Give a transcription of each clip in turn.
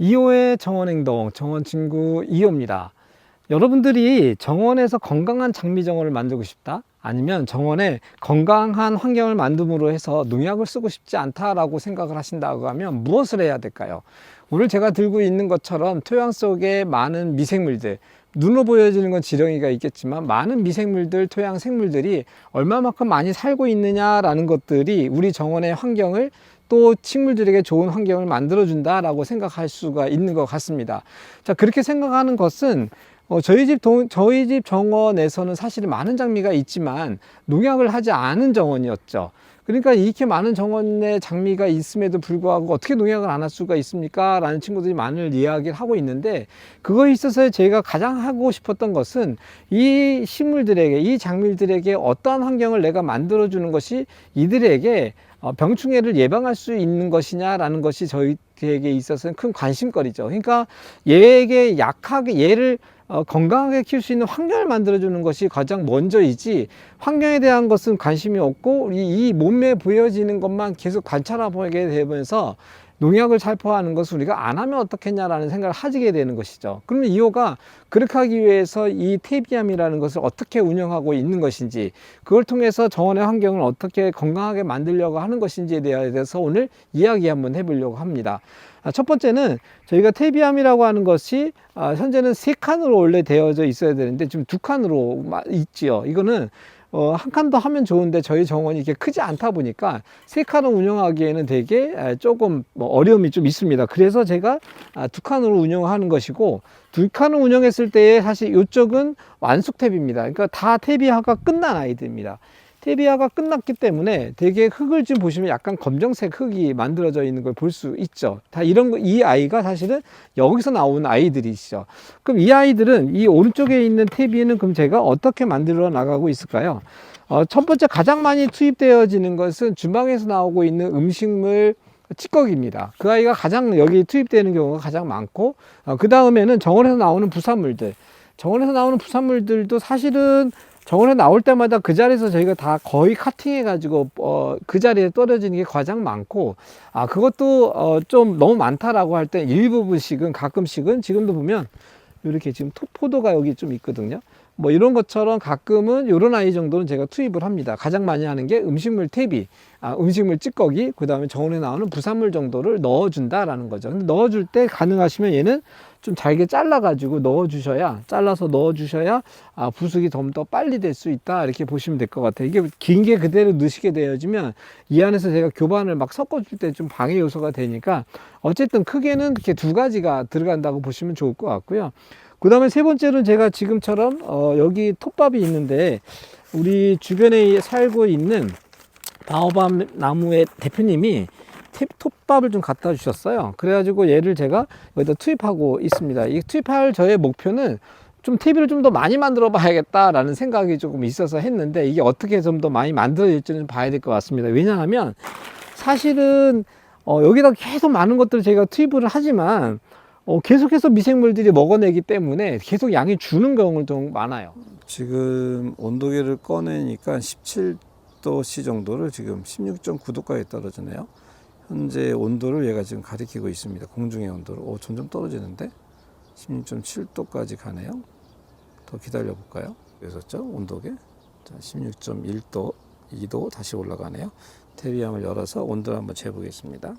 2호의 정원행동, 정원친구 2호입니다. 여러분들이 정원에서 건강한 장미 정원을 만들고 싶다? 아니면 정원에 건강한 환경을 만듦으로 해서 농약을 쓰고 싶지 않다라고 생각을 하신다고 하면 무엇을 해야 될까요? 오늘 제가 들고 있는 것처럼 토양 속에 많은 미생물들, 눈으로 보여지는 건 지렁이가 있겠지만 많은 미생물들, 토양 생물들이 얼마만큼 많이 살고 있느냐라는 것들이 우리 정원의 환경을 또 식물들에게 좋은 환경을 만들어준다라고 생각할 수가 있는 것 같습니다. 자, 그렇게 생각하는 것은 어, 저희 집 동, 저희 집 정원에서는 사실은 많은 장미가 있지만 농약을 하지 않은 정원이었죠. 그러니까 이렇게 많은 정원에 장미가 있음에도 불구하고 어떻게 농약을 안 할 수가 있습니까? 라는 친구들이 많은 이야기를 하고 있는데 그거에 있어서 제가 가장 하고 싶었던 것은 이 식물들에게 이 장미들에게 어떠한 환경을 내가 만들어 주는 것이 이들에게 어, 병충해를 예방할 수 있는 것이냐라는 것이 저희에게 있어서는 큰 관심거리죠. 그러니까 얘에게 약하게 얘를 어, 건강하게 키울 수 있는 환경을 만들어주는 것이 가장 먼저이지 환경에 대한 것은 관심이 없고 이, 이 몸에 보여지는 것만 계속 관찰하게 되면서 농약을 살포하는 것을 우리가 안 하면 어떻겠냐라는 생각을 하게 되는 것이죠. 그러면 이호가 그렇게 하기 위해서 이 테비암이라는 것을 어떻게 운영하고 있는 것인지 그걸 통해서 정원의 환경을 어떻게 건강하게 만들려고 하는 것인지에 대해서 오늘 이야기 한번 해보려고 합니다. 아, 첫 번째는 저희가 테비암이라고 하는 것이 아, 현재는 세 칸으로 원래 되어져 있어야 되는데 지금 두 칸으로 마- 있지요. 이거는 어, 한 칸도 하면 좋은데 저희 정원이 이렇게 크지 않다 보니까 세 칸을 운영하기에는 되게 에, 조금 뭐 어려움이 좀 있습니다. 그래서 제가 아, 두 칸으로 운영하는 것이고 두 칸을 운영했을 때에 사실 이쪽은 완숙 탭입니다. 그러니까 다 탭이화가 끝난 아이들입니다. 테비아가 끝났기 때문에 되게 흙을 지금 보시면 약간 검정색 흙이 만들어져 있는 걸 볼 수 있죠. 다 이런 거, 이 아이가 사실은 여기서 나온 아이들이시죠. 그럼 이 아이들은 이 오른쪽에 있는 테비는 그럼 제가 어떻게 만들어 나가고 있을까요? 어, 첫 번째 가장 많이 투입되어지는 것은 주방에서 나오고 있는 음식물 찌꺼기입니다. 그 아이가 가장 여기 투입되는 경우가 가장 많고, 어, 그 다음에는 정원에서 나오는 부산물들. 정원에서 나오는 부산물들도 사실은 정원에 나올 때마다 그 자리에서 저희가 다 거의 카팅해 가지고 어, 그 자리에 떨어지는 게 가장 많고 아 그것도 어, 좀 너무 많다라고 할 때 일부분씩은 가끔씩은 지금도 보면 이렇게 지금 토포도가 여기 좀 있거든요. 뭐 이런 것처럼 가끔은 이런 아이 정도는 제가 투입을 합니다. 가장 많이 하는 게 음식물 탭이, 아, 음식물 찌꺼기, 그 다음에 정원에 나오는 부산물 정도를 넣어준다라는 거죠. 근데 넣어줄 때 가능하시면 얘는 좀 잘게 잘라가지고 넣어주셔야, 잘라서 넣어주셔야, 아, 부숙이 좀 더 빨리 될 수 있다. 이렇게 보시면 될 것 같아요. 이게 긴 게 그대로 넣으시게 되어지면 이 안에서 제가 교반을 막 섞어줄 때 좀 방해 요소가 되니까 어쨌든 크게는 이렇게 두 가지가 들어간다고 보시면 좋을 것 같고요. 그 다음에 세 번째는 제가 지금처럼 어, 여기 톱밥이 있는데 우리 주변에 살고 있는 바오밤 나무의 대표님이 탭- 톱밥을 좀 갖다 주셨어요. 그래가지고 얘를 제가 여기다 투입하고 있습니다. 이 투입할 저의 목표는 좀 TV를 좀 더 많이 만들어 봐야겠다라는 생각이 조금 있어서 했는데 이게 어떻게 좀 더 많이 만들어질지는 봐야 될 것 같습니다. 왜냐하면 사실은 어, 여기다 계속 많은 것들을 제가 투입을 하지만 어, 계속해서 미생물들이 먹어내기 때문에 계속 양이 주는 경우도 많아요. 지금 온도계를 꺼내니까 17도씨 정도를 지금 16.9도까지 떨어지네요. 현재 온도를 얘가 지금 가리키고 있습니다. 공중의 온도를. 오, 점점 떨어지는데? 16.7도까지 가네요. 더 기다려 볼까요? 그랬었죠? 온도계. 자, 16.1도, 2도 다시 올라가네요. 테비암을 열어서 온도를 한번 재보겠습니다.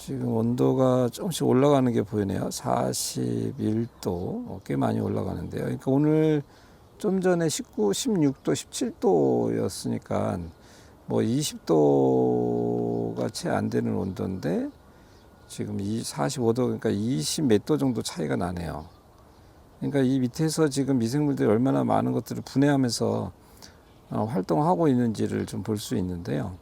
지금 온도가 조금씩 올라가는 게 보이네요. 41도. 어, 꽤 많이 올라가는데요. 그러니까 오늘 좀 전에 19, 16도, 17도였으니까 뭐 20도가 채 안 되는 온도인데 지금 이 45도 그러니까 20 몇 도 정도 차이가 나네요. 그러니까 이 밑에서 지금 미생물들이 얼마나 많은 것들을 분해하면서 어, 활동하고 있는지를 좀 볼 수 있는데요.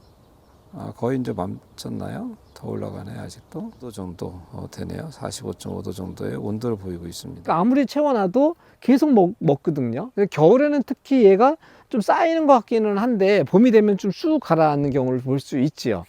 아, 거의 이제 멈췄나요? 더 올라가네 아직도 5도 정도 어, 되네요. 45.5도 정도의 온도를 보이고 있습니다. 그러니까 아무리 채워놔도 계속 먹, 먹거든요. 겨울에는 특히 얘가 좀 쌓이는 것 같기는 한데 봄이 되면 좀 쑥 가라앉는 경우를 볼 수 있지요.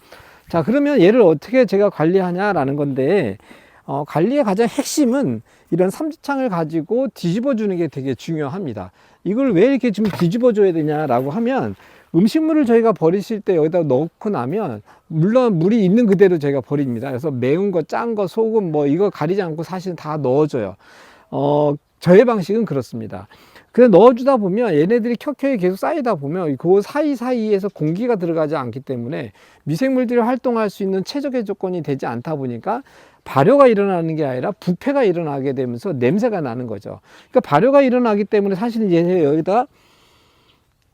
자 그러면 얘를 어떻게 제가 관리하냐라는 건데 어, 관리의 가장 핵심은 이런 삼지창을 가지고 뒤집어 주는 게 되게 중요합니다. 이걸 왜 이렇게 좀 뒤집어 줘야 되냐라고 하면 음식물을 저희가 버리실 때 여기다 넣고 나면 물론 물이 있는 그대로 저희가 버립니다. 그래서 매운 거, 짠 거, 소금 뭐 이거 가리지 않고 사실은 다 넣어줘요. 어, 저의 방식은 그렇습니다. 그래 넣어주다 보면 얘네들이 켜켜이 계속 쌓이다 보면 그 사이사이에서 공기가 들어가지 않기 때문에 미생물들이 활동할 수 있는 최적의 조건이 되지 않다 보니까 발효가 일어나는 게 아니라 부패가 일어나게 되면서 냄새가 나는 거죠. 그러니까 발효가 일어나기 때문에 사실은 얘네 여기다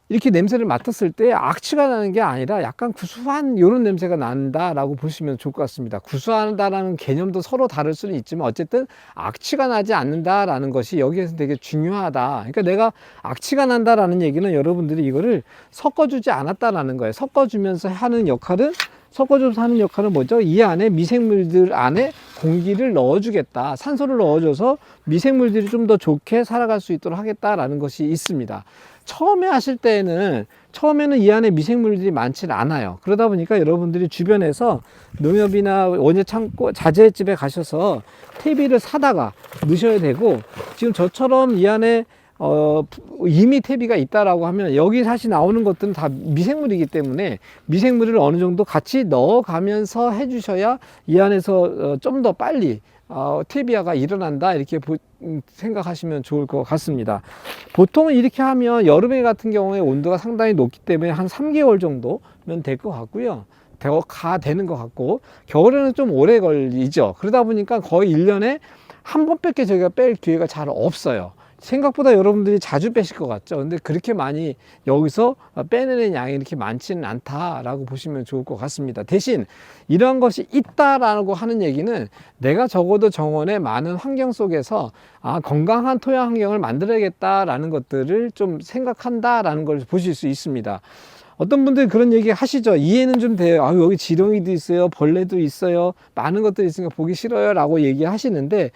이렇게 냄새를 맡았을 때 악취가 나는 게 아니라 약간 구수한 이런 냄새가 난다라고 보시면 좋을 것 같습니다. 구수하다라는 개념도 서로 다를 수는 있지만 어쨌든 악취가 나지 않는다라는 것이 여기에서 되게 중요하다. 그러니까 내가 악취가 난다라는 얘기는 여러분들이 이거를 섞어주지 않았다라는 거예요. 섞어주면서 하는 역할은 섞어줘서 하는 역할은 뭐죠? 이 안에 미생물들 안에 공기를 넣어주겠다. 산소를 넣어줘서 미생물들이 좀 더 좋게 살아갈 수 있도록 하겠다라는 것이 있습니다. 처음에 하실 때는 처음에는 이 안에 미생물들이 많지 않아요. 그러다 보니까 여러분들이 주변에서 농협이나 원예 창고 자재집에 가셔서 퇴비를 사다가 넣으셔야 되고 지금 저처럼 이 안에 어, 이미 퇴비가 있다라고 하면 여기 사실 나오는 것들은 다 미생물이기 때문에 미생물을 어느 정도 같이 넣어가면서 해주셔야 이 안에서 어, 좀더 빨리 어, 퇴비화가 일어난다 이렇게 보- 음, 생각하시면 좋을 것 같습니다. 보통 이렇게 하면 여름에 같은 경우에 온도가 상당히 높기 때문에 한 3개월 정도면 될 것 같고요. 되어 가 되는 것 같고 겨울에는 좀 오래 걸리죠. 그러다 보니까 거의 1년에 한 번밖에 저희가 뺄 기회가 잘 없어요. 생각보다 여러분들이 자주 빼실 것 같죠. 근데 그렇게 많이 여기서 빼내는 양이 이렇게 많지는 않다라고 보시면 좋을 것 같습니다. 대신 이러한 것이 있다라고 하는 얘기는 내가 적어도 정원의 많은 환경 속에서 아, 건강한 토양 환경을 만들어야겠다라는 것들을 좀 생각한다라는 걸 보실 수 있습니다. 어떤 분들이 그런 얘기 하시죠. 이해는 좀 돼요. 아, 여기 지렁이도 있어요. 벌레도 있어요. 많은 것들이 있으니까 보기 싫어요. 라고 얘기하시는데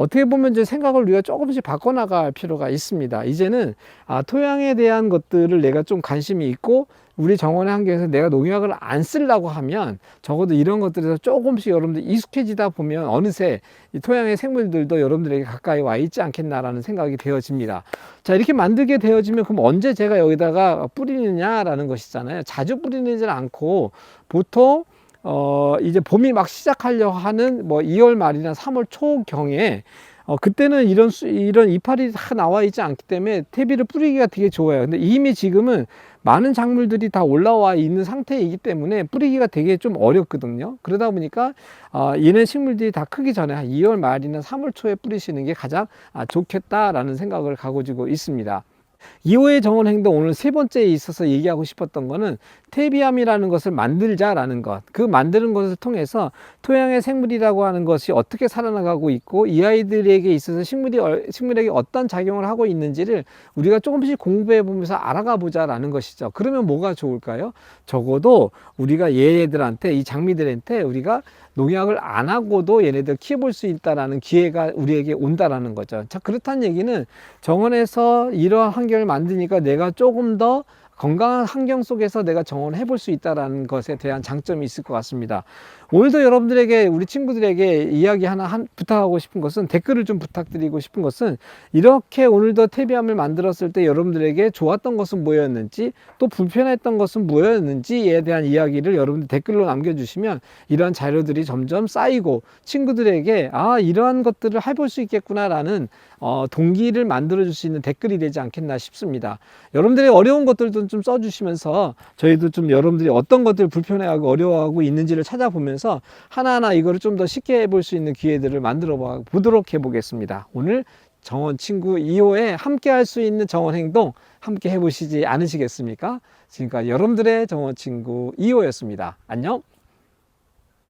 어떻게 보면 이제 생각을 우리가 조금씩 바꿔나갈 필요가 있습니다. 이제는 아, 토양에 대한 것들을 내가 좀 관심이 있고 우리 정원의 환경에서 내가 농약을 안 쓰려고 하면 적어도 이런 것들에서 조금씩 여러분들 익숙해지다 보면 어느새 이 토양의 생물들도 여러분들에게 가까이 와 있지 않겠나라는 생각이 되어집니다. 자, 이렇게 만들게 되어지면 그럼 언제 제가 여기다가 뿌리느냐라는 것이잖아요. 자주 뿌리는 않고 보통 어, 이제 봄이 막 시작하려 하는 뭐 2월 말이나 3월 초경에 어, 그때는 이런 수, 이런 이파리 다 나와 있지 않기 때문에 퇴비를 뿌리기가 되게 좋아요. 근데 이미 지금은 많은 작물들이 다 올라와 있는 상태이기 때문에 뿌리기가 되게 좀 어렵거든요. 그러다 보니까 어, 얘네 식물들이 다 크기 전에 한 2월 말이나 3월 초에 뿌리시는 게 가장 아, 좋겠다라는 생각을 가지고 있습니다. 2호의 정원 행동 오늘 세 번째에 있어서 얘기하고 싶었던 거는 퇴비암이라는 것을 만들자라는 것. 그 만드는 것을 통해서 토양의 생물이라고 하는 것이 어떻게 살아나가고 있고 이 아이들에게 있어서 식물이 얼- 식물에게 어떤 작용을 하고 있는지를 우리가 조금씩 공부해 보면서 알아가 보자라는 것이죠. 그러면 뭐가 좋을까요? 적어도 우리가 얘네들한테 이 장미들한테 우리가 농약을 안 하고도 얘네들 키워볼 수 있다라는 기회가 우리에게 온다라는 거죠. 자, 그렇다는 얘기는 정원에서 이러한 환경을 만드니까 내가 조금 더 건강한 환경 속에서 내가 정원을 해볼 수 있다라는 것에 대한 장점이 있을 것 같습니다. 오늘도 여러분들에게 우리 친구들에게 이야기 하나 한, 부탁하고 싶은 것은 댓글을 좀 부탁드리고 싶은 것은 이렇게 오늘도 태비함을 만들었을 때 여러분들에게 좋았던 것은 뭐였는지 또 불편했던 것은 뭐였는지에 대한 이야기를 여러분들 댓글로 남겨주시면 이러한 자료들이 점점 쌓이고 친구들에게 아 이러한 것들을 해볼 수 있겠구나라는 어, 동기를 만들어 줄 수 있는 댓글이 되지 않겠나 싶습니다. 여러분들의 어려운 것들도 좀 써주시면서 저희도 좀 여러분들이 어떤 것들 불편해하고 어려워하고 있는지를 찾아보면서 하나하나 이거를 좀 더 쉽게 해볼 수 있는 기회들을 만들어 봐- 보도록 해보겠습니다. 오늘 정원 친구 2호에 함께 할 수 있는 정원 행동 함께 해보시지 않으시겠습니까? 지금까지 여러분들의 정원 친구 2호였습니다. 안녕!